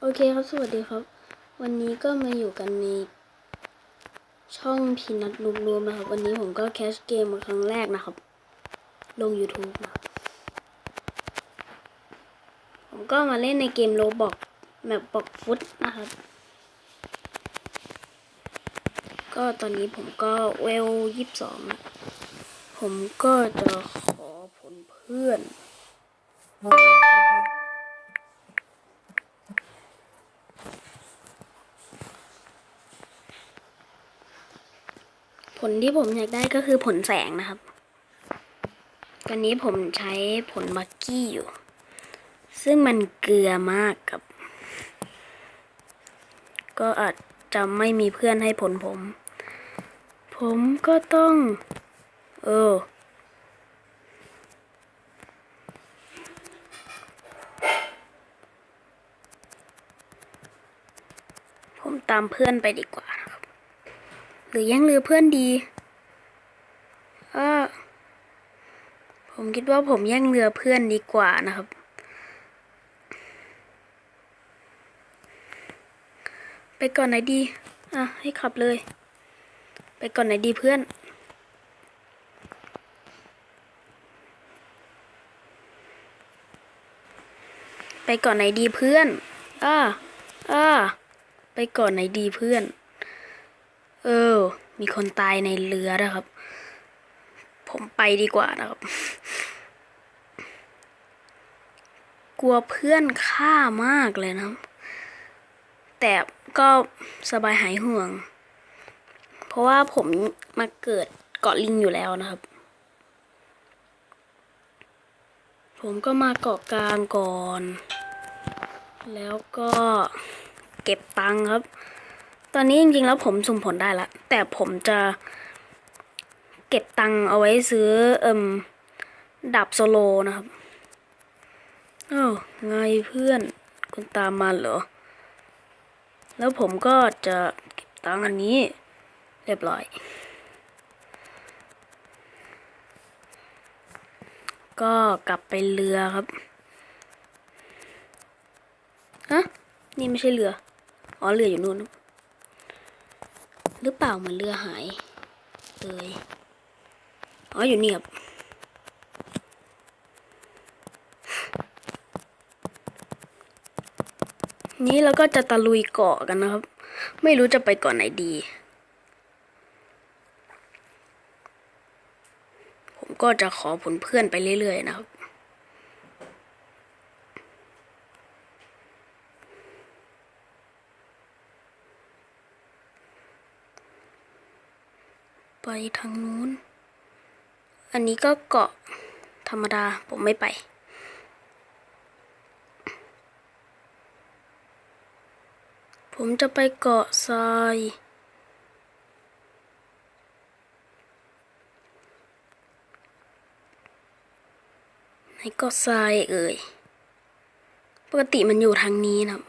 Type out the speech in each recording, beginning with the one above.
โอเคครับ สวัสดีครับ วันนี้ก็มาอยู่กันในช่องพีนัทรวมรวมนะครับ วันนี้ผมก็แคชเกมมาครั้งแรกนะครับ ลง YouTube นะผมก็มาเล่นในเกมโลบอกแบบบอกฟุตนะครับ ก็ตอนนี้ผมก็เวลยี่สิบสองผมก็จะขอผลเพื่อน ผลที่ผมอยากได้ก็คือผลแสงนะครับ ตอนนี้ผมใช้ผลบักกี้อยู่ ซึ่งมันเกลือมากครับ ก็อาจจะไม่มีเพื่อนให้ผลผม ผมก็ต้อง เออผมตามเพื่อนไปดีกว่า หรือยังเรือเพื่อนดีเออผมคิดว่าผมแย่งเรือเพื่อนดีกว่านะครับ ไปก่อนไหนดี อะ ให้ขับเลย ไปก่อนไหนดีเพื่อนไปก่อนไหนดีเพื่อน อ่า อ่า ไปก่อนไหนดีเพื่อน เออ มีคนตายในเรือนะครับ ผมไปดีกว่านะครับ กลัวเพื่อนฆ่ามากเลยนะ แต่ก็สบายหายห่วง เพราะว่าผมมาเกิดเกาะลิงอยู่แล้วนะครับ ผมก็มาเกาะกลางก่อน แล้วก็เก็บตังค์ครับ ตอนนี้จริงๆแล้วผมสุ่มผลได้ละแต่ผมจะเก็บตังเอาไว้ซื้อเอิมดับโซโลนะครับเอ้าไงเพื่อนคุณตามมาเหรอ แล้วผมก็จะเก็บตังอันนี้ เรียบร้อย ก็กลับไปเรือครับฮะนี่ไม่ใช่เรือ อ๋อ เรืออยู่นู่น หรือเปล่าเหมือนเรือหายเลยอ๋ออยู่นี่ครับนี้เราก็จะตะลุยเกาะกันนะครับ ไม่รู้จะไปเกาะไหนดี ผมก็จะขอผลเพื่อนไปเรื่อยๆนะครับ ไปทางนู้น อันนี้ก็เกาะธรรมดา ผมไม่ไป ผมจะไปเกาะทรายไหนเกาะทรายเอ่ย ปกติมันอยู่ทางนี้นะ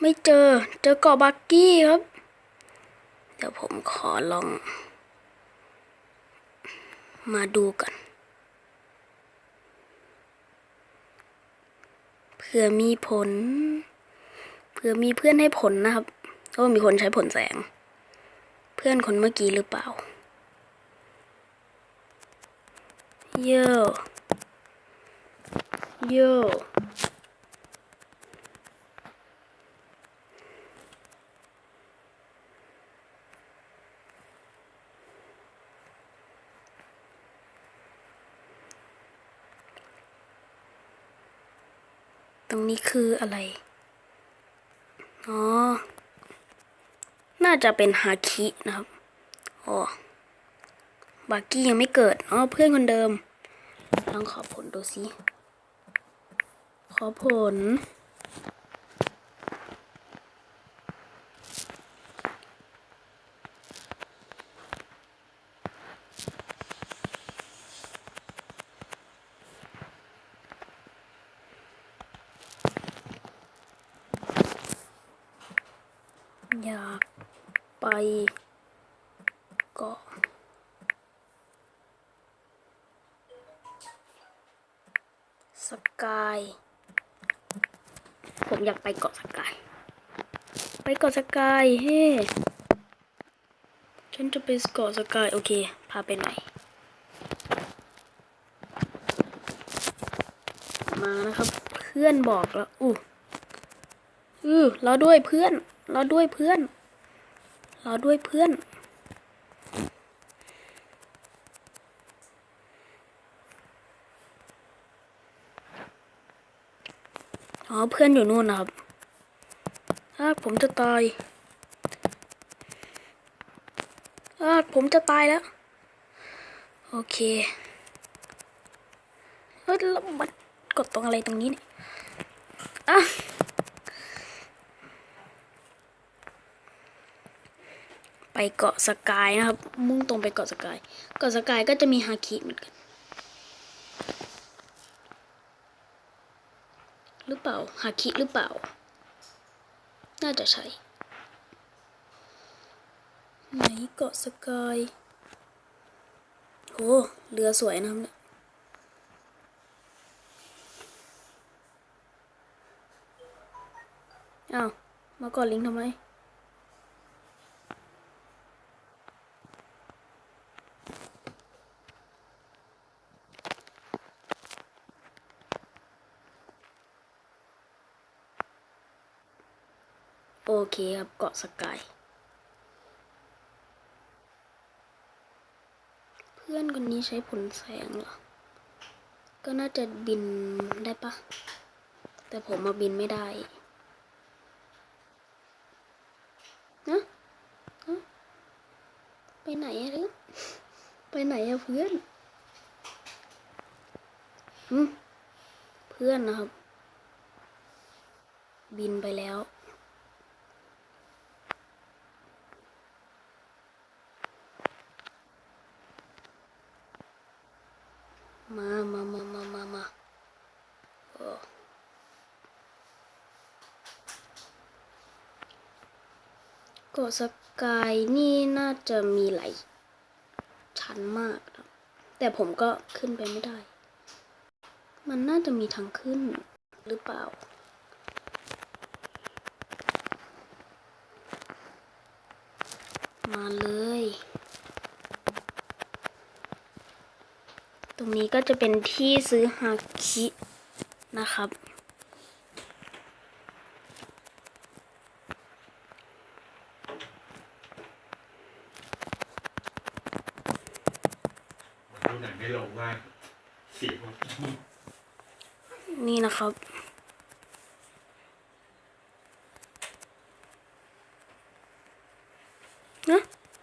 ไม่เจอ เจอเกาะบักกี้ครับ เดี๋ยวผมขอลอง มาดูกันเผื่อมีผลเผื่อมีเพื่อนให้ผลนะครับโอ้มีคนใช้ผลแสง เพื่อนคนเมื่อกี้หรือเปล่า โย โย นี้คืออะไร อ๋อ น่าจะเป็นฮาคินะครับ อ๋อ บาร์กี้ยังไม่เกิด อ๋อ เพื่อนคนเดิม ลองขอผลดูสิ ขอผล อยากไปเกาะ สกาย ผมอยากไปเกาะสกาย ไปเกาะสกายเฮ้ฉันจะไปเกาะสกาย โอเค พาไปหน่อย มานะครับ เพื่อนบอกแล้ว อู้อือเราด้วยเพื่อน เราด้วยเพื่อน เราด้วยเพื่อน อ๋อเพื่อนอยู่นู่นนะครับถ้าผมจะตายถ้าผมจะตายแล้ว โอเคเฮ้ยแล้วมันกดตรงอะไรตรงนี้เนี่ยอะไปเกาะสกายนะครับ มุ่งตรงไปเกาะสกาย เกาะสกายก็จะมีฮาคิเหมือนกัน หรือเป ล่าฮาคิหรือเปล่า น่าจะใช่ไหนเกาะสกายโหเรือสวยนะครับเนี่ยอ้าว มาก่อนลิงทำไม เคครับเกาะสกาย เพื่อนคนนี้ใช้ผลแสงเหรอ ก็น่าจะบินได้ปะ แต่ผมมาบินไม่ได้นะฮะไปไหนอะเรื่องไปไหนอะเพื่อนอืมเพื่อนนะครับ บินไปแล้ว มามามามามามากาะสกายนี่น่าจะมีหลายชั้นมากนะแต่ผมก็ขึ้นไปไม่ได้ มันน่าจะมีทางขึ้นหรือเปล่ามาเลย รงนี้ก็จะเป็นที่ซื้อฮาคินะครับ ดูหนังไม่ลงมากเสียงมันนี่นะครับนะ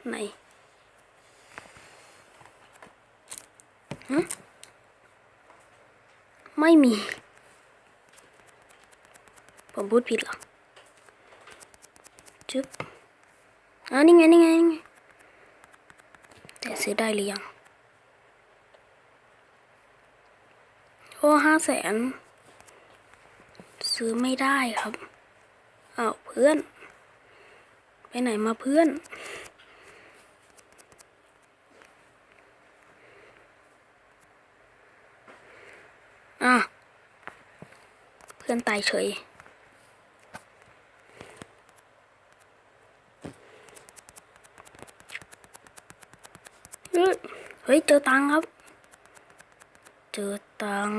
ไหนฮะ ไม่มี ผมพูดผิดหรอจึ๊บอ่านี่ไงนี่ไงนี่ไงแต่ซื้อได้หรือยัง โอ้ห้าแสน ซื้อไม่ได้ครับอ้าวเพื่อน ไปไหนมาเพื่อน อะ เพื่อนตายเฉย เฮ้ย เจอตังครับ เจอตัง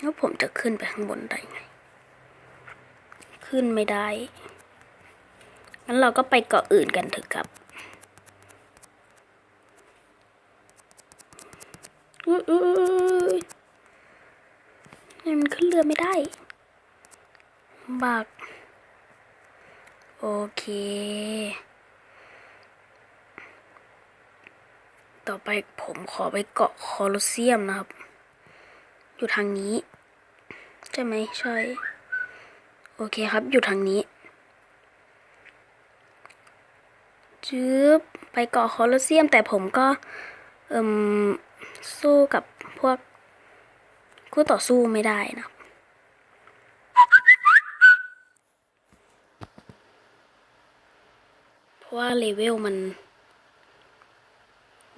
แล้วผมจะขึ้นไปข้างบนได้ไง ขึ้นไม่ได้ งั้นเราก็ไปเกาะอื่นกันเถอะครับอุ๊ยอุ๊ยอุ๊ยทำไมมันขึ้นเรือไม่ได้าก โอเค ต่อไปผมขอไปเกาะคอลอสเซียมนะครับ อยู่ทางนี้ ใช่ไหมใช่ โอเคครับ อยู่ทางนี้จึ๊บไปเกาะคอลอสเซียม แต่ผมก็เอิมสู้กับพวกคู่ต่อสู้ไม่ได้นะ ว่าเลเวลมัน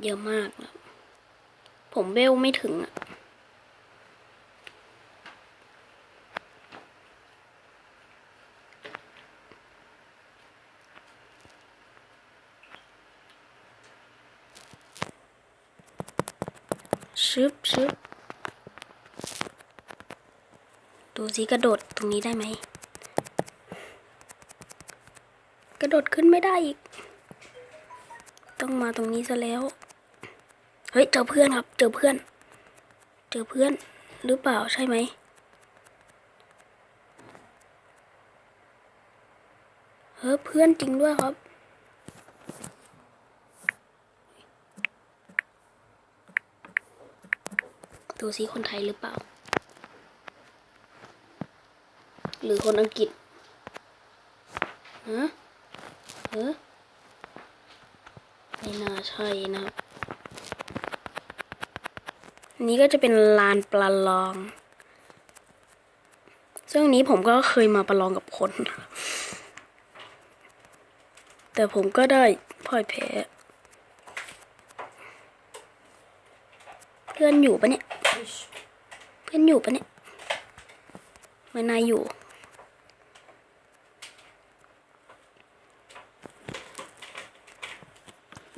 เยอะมากแล้วผมเวลไม่ถึงอะชึบชึบดูสิกระโดดตรงนี้ได้ไหม กระโดดขึ้นไม่ได้อีก ต้องมาตรงนี้ซะแล้ว เฮ้ย เจอเพื่อนครับ เจอเพื่อน เจอเพื่อนหรือเปล่าใช่ไหม เฮ้ยเพื่อนจริงด้วยครับ ดูซิคนไทยหรือเปล่า หรือคนอังกฤษฮะเออ ไม่น่าใช่นะครับนี้ก็จะเป็นลานประลอง ซึ่งอันนี้ผมก็เคยมาประลองกับคน แต่ผมก็ได้พ่ายแพ้ เพื่อนอยู่ปะเนี่ย เพื่อนอยู่ปะเนี่ยไม่น่าอยู่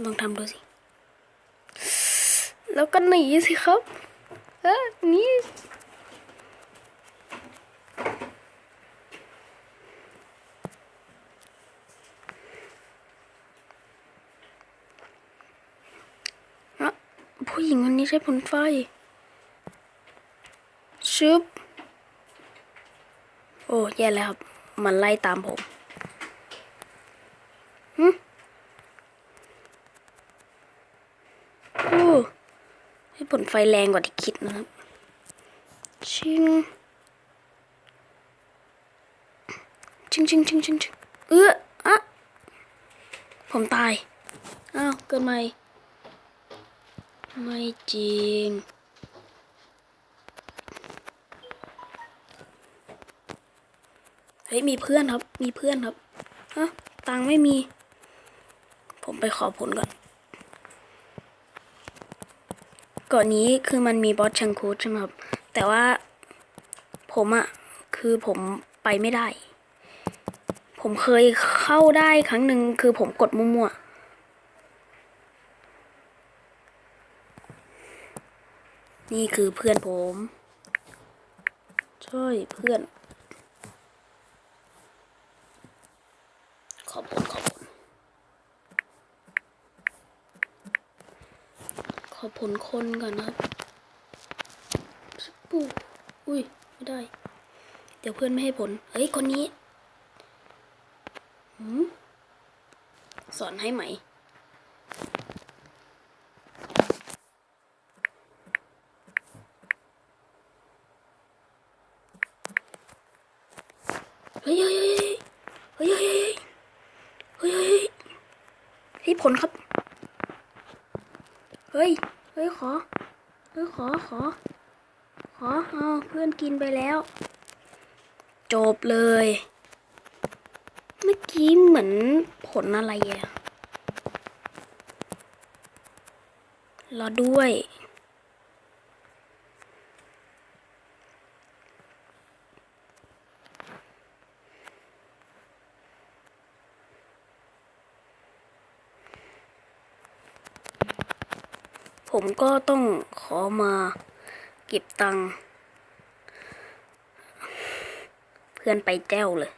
ลองทำดูสิ แล้วก็หนีสิครับเออนี่ะผู้หญิงคนนี้ใช้ผลไฟ ชึบ โอ้ แย่แล้วครับ มันไล่ตามผมหึโอ้ ให้ผลไฟแรงกว่าที่คิดนะครับ ชิง ชิงชิงชิงชิงชิงเอื้ออะผมตาย อ้าว เกิดใหม่ ไม่จริงเฮ้ยมีเพื่อนครับ มีเพื่อนครับ ฮะ ตังไม่มี ผมไปขอผลก่อน เก่อนนี้คือมันมีบอสชังคูดใช่ไหมครับ แต่ว่าผมอะคือผมไปไม่ได้ ผมเคยเข้าได้ครั้งหนึ่งคือผมกดมั่วๆ นี่คือเพื่อนผมช่วยเพื่อน ขอบคุณ ขอผลคนก่อนครับปู่อุ้ย ไม่ได้ เดี๋ยวเพื่อนไม่ให้ผล เฮ้ย คนนี้สอนให้ไหม เฮ้ยเฮ้ยเฮ้ยเฮ้ยเฮ้ยเฮ้ยเฮ้ยผลครับ ฮ้ย เฮ้ยขอ เฮ้ยขอขอ ขอเอาเพื่อนกินไปแล้ว จบเลย เมื่อกี้เหมือนผลอะไรอะรอด้วย ผมก็ต้องขอมาเก็บตังค์เพื่อนไปแจ้วเลย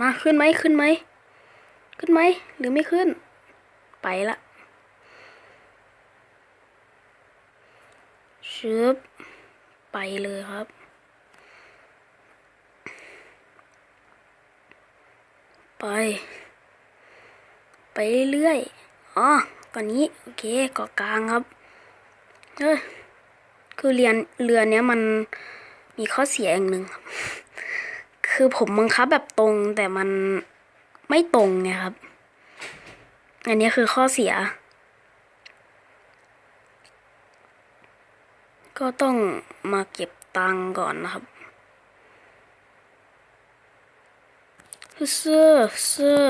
มาขึ้นไหมขึ้นไหม ขึ้นไหม หรือไม่ขึ้น ไปละชึบไปเลยครับ ไปไปเรื่อยๆ อ๋อก่อนนี้ โอเคเกาะกลางครับ เออคือเรียนเรือเนี้ยมันมีข้อเสียอย่างหนึ่งครับ คือผมบังคับแบบตรงแต่มันไม่ตรงไงครับ อันนี้คือข้อเสีย ก็ต้องมาเก็บตังก่อนนะครับ เสื้อเสื้อ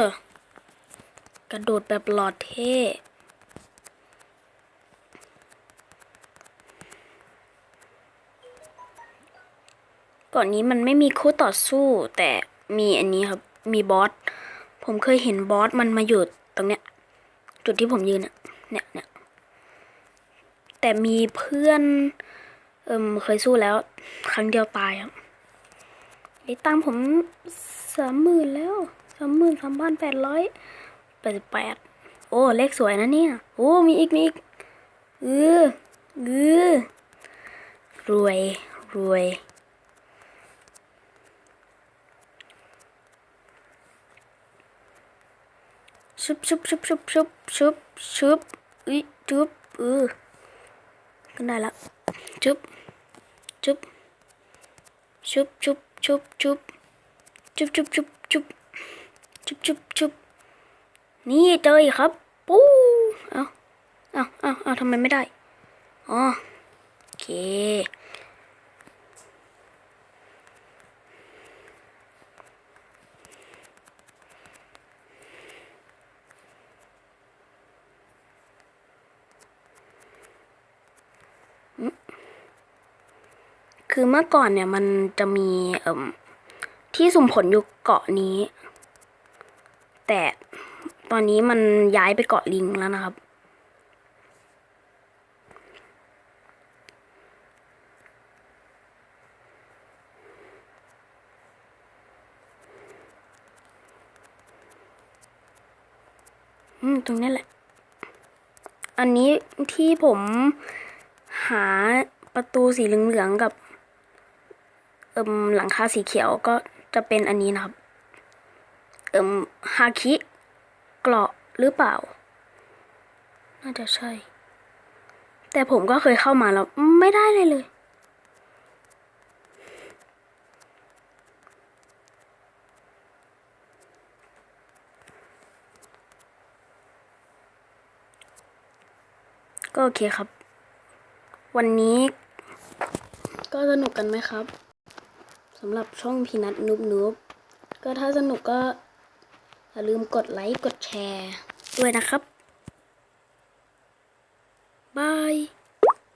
กระโดดแบบหลอดเท่ก่อนนี้มันไม่มีคู่ต่อสู้แต่มีอันนี้ครับ มีบอส ผมเคยเห็นบอสมันมาอยู่ตรงเนี้ย จุดที่ผมยืนเนี่ยเนี่ยแต่มีเพื่อนเอิมเคยสู้แล้ว ครั้งเดียวตายครับไอ้ตังผม สามหมื่นแล้วสามหมื่นสามพันแปดร้อยแปดสิบแปดโอ้เลขสวยนะเนี่ย โอ้มีอีกมีอีกเออเออรวยรวยชุบชุบชุบชุบชุบชุบชุบอุ้ยชุบเออขึ้นได้ละชุบชุบชุบชุบชุบชุบ ชุบชุบชุบชุบชุบชุบชุบนี่เจออีกครับ ปูเอาเอาเอาเอาทำไมไม่ได้ อ๋อ โอเค คือเมื่อก่อนเนี่ยมันจะมีเอ่ม ที่สุ่มผลอยู่เกาะนี้ แต่ตอนนี้มันย้ายไปเกาะลิงแล้วนะครับ อืม ตรงนี้แหละ อันนี้ที่ผมหาประตูสีเหลืองๆกับ เอิมหลังคาสีเขียวก็ จะเป็นอันนี้นะครับ เอิมฮาคิเกราะหรือเปล่า น่าจะใช่ แต่ผมก็เคยเข้ามาแล้ว ไม่ได้เลยเลย ก็โอเคครับ วันนี้ก็สนุกกันไหมครับ สำหรับช่องพีนัทนุบนุบก็ถ้าสนุกก็อย่าลืมกดไลค์ กดแชร์ ด้วยนะครับ บาย